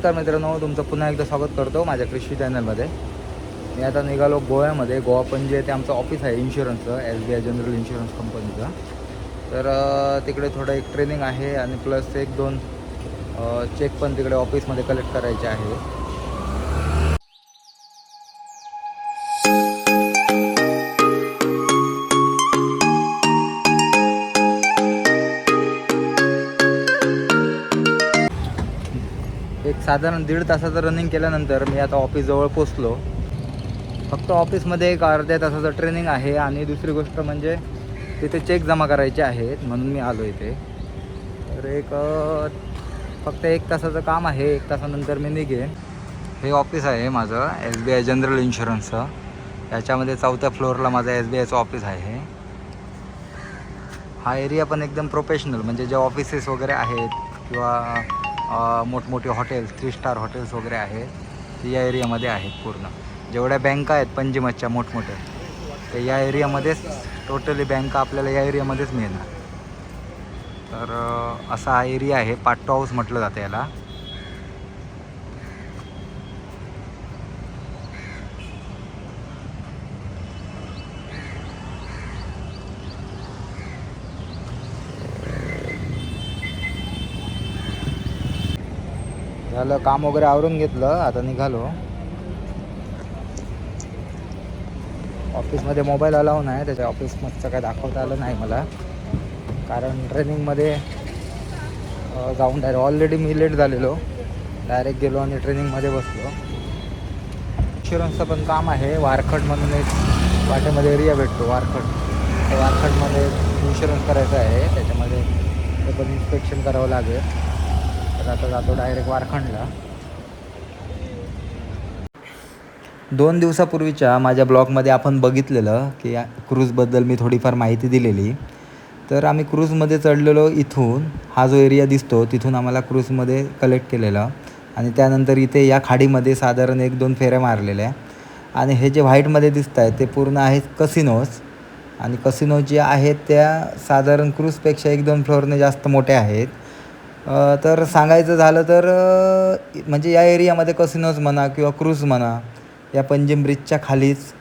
नमस्कार मित्रांनो तुमचं पुन्हा एकदा स्वागत करतो माझ्या कृषी चॅनलमध्ये. मी आता निघालो गोव्यामध्ये. गोवा पणजी ते आमचं ऑफिस आहे इन्शुरन्सचं S B I general insurance कंपनीचं तर तिकडे थोडं एक ट्रेनिंग आहे आणि प्लस एक दोन चेक पण तिकडे ऑफिसमध्ये कलेक्ट करायचे आहे. साधारण दीड तासाचं रनिंग केल्यानंतर मी आता ऑफिसजवळ पोचलो. फक्त ऑफिसमध्ये एक अर्ध्या तासाचं ट्रेनिंग आहे आणि दुसरी गोष्ट म्हणजे तिथे चेक जमा करायचे आहेत म्हणून मी आलो इथे. तर एक फक्त एक तासाचं काम आहे एक तासानंतर मी निघेन. हे ऑफिस आहे माझं एस बी आय जनरल इन्शुरन्सचं याच्यामध्ये चौथ्या फ्लोअरला माझं एस बी आयचं ऑफिस आहे. हा एरिया पण एकदम प्रोफेशनल म्हणजे जे ऑफिसेस वगैरे आहेत किंवा मोठमोठे हॉटेल्स थ्री स्टार हॉटेल्स वगैरे आहेत. या एरियामध्ये आहेत पूर्ण. जेवढ्या बँका आहेत पंजिमच्या मोठमोठ्या तर या एरियामध्येच टोटली बँका आपल्याला या एरियामध्येच मिळणार. तर असा हा एरिया आहे पाट्टो हाऊस म्हटलं जातं याला. झालं काम वगैरे आवरून घेतलं आता निघालो. ऑफिसमध्ये मोबाईल अलाव नाही त्याच्या ऑफिसमधचं काय दाखवता आलं नाही मला. कारण ट्रेनिंगमध्ये जाऊन डायरेक्ट ऑलरेडी मी लेट झालेलो. डायरेक्ट गेलो आणि ट्रेनिंगमध्ये बसलो. इन्शुरन्सचं पण काम आहे वारखड म्हणून एक वाटेमध्ये एरिया भेटतो वारखड. त्या वारखडमध्ये इन्शुरन्स करायचं आहे त्याच्यामध्ये ते पण इन्स्पेक्शन करावं लागेल. जाता आता जातो डायरेक्ट वारखंडला. दोन दिवसापूर्वीच्या माझ्या ब्लॉगमध्ये आपण बघितलेलं की या क्रूजबद्दल मी थोडीफार माहिती दिलेली. तर आम्ही क्रूजमध्ये चढलेलो इथून हा जो एरिया दिसतो तिथून आम्हाला क्रूजमध्ये कलेक्ट केलेलं. आणि त्यानंतर इथे या खाडीमध्ये साधारण एक दोन फेऱ्या मारलेल्या. आणि हे जे व्हाईटमध्ये दिसत आहे ते पूर्ण आहेत कसिनोज. आणि कसिनो जे आहेत त्या साधारण क्रूजपेक्षा एक दोन फ्लोअरने जास्त मोठ्या आहेत. तर सांगायचं झालं तर म्हणजे या एरियामध्ये कसिनोज म्हणा किंवा क्रूज म्हणा या पंजिम ब्रिजच्या खालीच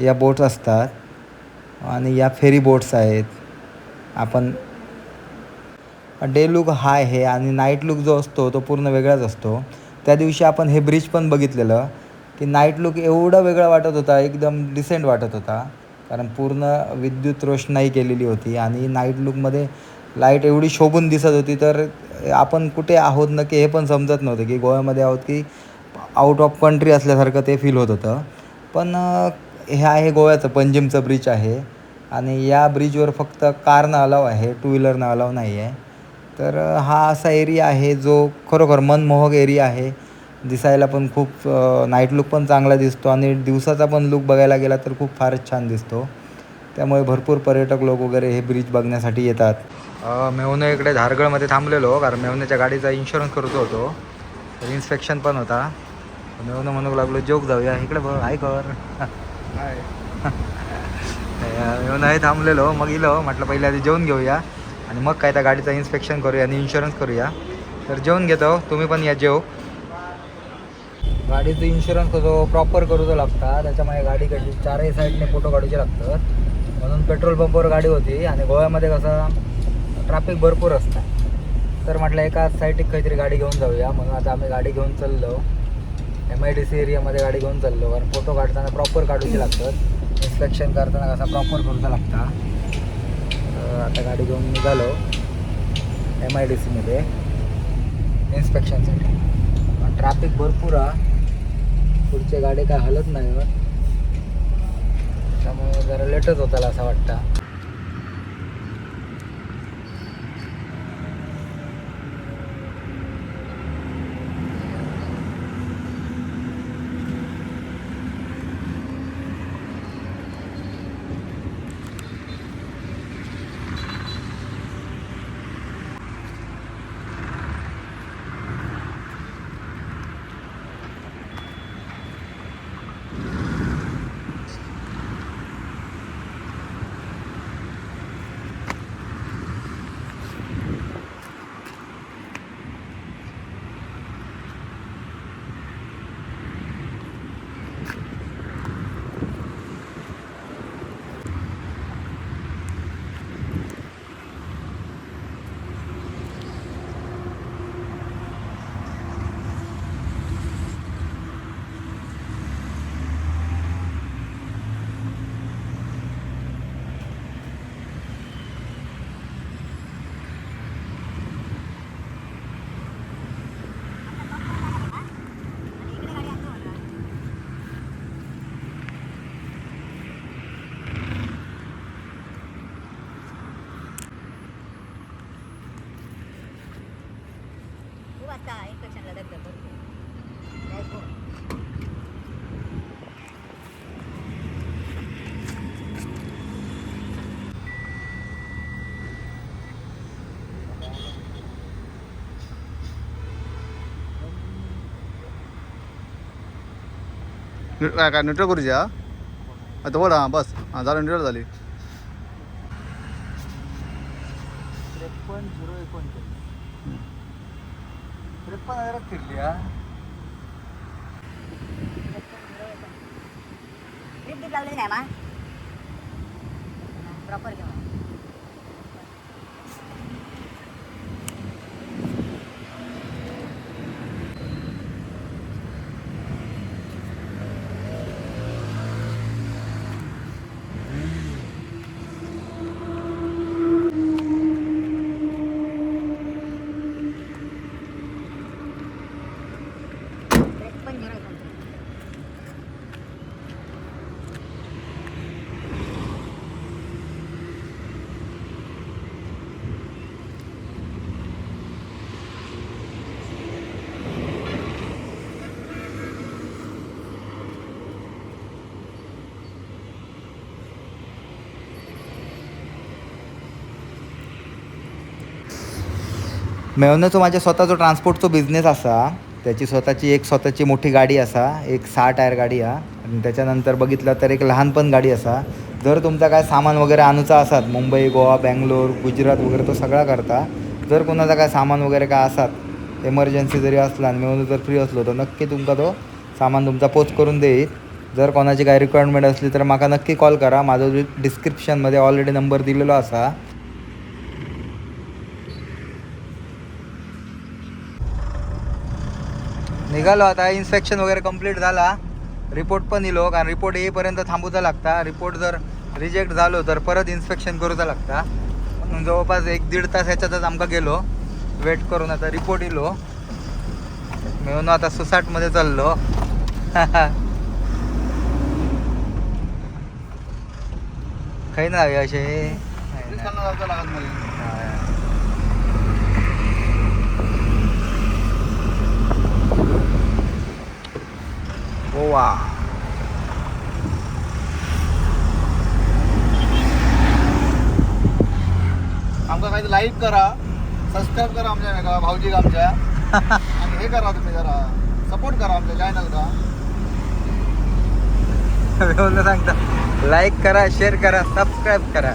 या बोट्स असतात आणि या फेरी बोट्स आहेत. आपण डे लुक हा आहे आणि नाईट लुक जो असतो तो पूर्ण वेगळाच असतो. त्या दिवशी आपण हे ब्रिज पण बघितलेलं की नाईट लुक एवढा वेगळा वाटत होता एकदम डिसेंट वाटत होता कारण पूर्ण विद्युत रोषणाई केलेली होती आणि नाईट लुकमध्ये लाइट एवढी शोभून दिसत होती तर आपण कुठे आहोत नक्की हे पण समजत नव्हतं की गोव्यामध्ये आहोत की आउट ऑफ कंट्री असल्यासारखं ते फील होत होतं. पण हे आहे गोव्याचं पंजिमचं ब्रिज आहे आणि या ब्रिजवर फक्त कारनं अलाव आहे टू व्हीलरनं अलाव नाही आहे तर हा असा एरिया आहे जो खरोखर मनमोहक एरिया आहे. दिसायला पण खूप नाईट लुक पण चांगला दिसतो आणि दिवसाचा पण लुक बघायला गेला तर खूप फारच छान दिसतो. त्यामुळे भरपूर पर्यटक लोक वगैरे हे ब्रिज बघण्यासाठी येतात. मेवणे इकडे धारगडमध्ये थांबलेलो कारण मेवण्याच्या गाडीचा इन्शुरन्स करत होतो. तर इन्स्पेक्शन पण होता. मेवणं म्हणू लागलो जोक जाऊया. इकडे बघ हाय कर. मेवणं हे थांबलेलो. मग इलो म्हटलं पहिले आधी जेवून घेऊया. आणि मग काय त्या गाडीचं इन्स्पेक्शन करूया आणि इन्शुरन्स करूया. तर जेवून घेतो. तुम्ही पण या जेव. गाडीचं इन्शुरन्स कसं प्रॉपर करूचं लागता. त्याच्यामुळे गाडी कशी चारही साईडने फोटो काढूचे लागतात. म्हणून पेट्रोल पंपवर गाडी होती. आणि गोव्यामध्ये कसं ट्रॅफिक भरपूर असतं. तर म्हटलं एका साईडीक काहीतरी गाडी घेऊन जाऊया. म्हणून आता आम्ही गाडी घेऊन चाललो. एम आय डी सी एरियामध्ये गाडी घेऊन चाललो. कारण फोटो काढताना प्रॉपर काढूचे लागतात. इन्स्पेक्शन करताना कसा प्रॉपर करूचा लागता. तर आता गाडी घेऊन निघालो. एम आय डी सीमध्ये इन्स्पेक्शनसाठी ट्रॅफिक भरपूर आहे. पुढच्या गाडी काय हलत नाही त्यामुळे जरा लेटच होताला असं वाटतं. आता एक क्षणला दगदग भरपूर. काय काय न्यूट्रल करूची हा? आता बोल हां बस. हां झालं न्यूट्रल झाली. முப்பது நேரத்து இல்லையா ட்ரிப் ட்ரிப் அவ்வளோ ப்ராப்பர் இருக்கும் मेवनाचो माझ्या स्वतःचो ट्रान्सपोर्टचो बिझनेस असा. त्याची स्वतःची एक स्वतःची मोठी गाडी असा एक सहा टायर गाडी हा. आणि त्याच्यानंतर बघितलं तर एक लहानपण गाडी असा. जर तुमचा काय सामान वगैरे आणूचा असात मुंबई गोवा बँगलोर गुजरात वगैरे तो सगळा करता. जर कोणाचा काय सामान वगैरे काय असात एमर्जन्सी जरी असला आणि मेवनो जर फ्री असलो तर नक्की तुमका तो सामान तुमचा पोच करून देईल. जर कोणाची काय रिक्वायरमेंट असली तर म्हाका नक्की कॉल करा. माझा डिस्क्रिप्शनमध्ये ऑलरेडी नंबर दिलेलो असा. निघालो आता इन्स्पेक्शन वगैरे कंप्लीट झाला. रिपोर्ट पण इलो कारण रिपोर्ट येईपर्यंत थांबूचा लागता. रिपोर्ट जर रिजेक्ट झालो तर परत इन्स्पेक्शन करूचा लागता. म्हणून जवळपास एक दीड तास ह्याच्यातच आमका गेलो. वेट करून आता रिपोर्ट इलो मिळून आता सुसाटमध्ये चाललो. काही ना असे नाही आमका काही लाईक करा सबस्क्राईब करा आमच्या मेका भाऊजीक आमच्या. आणि हे करा तुम्ही जरा सपोर्ट करा आमच्या चॅनलका सांगता. लाईक करा शेअर करा सबस्क्राईब करा.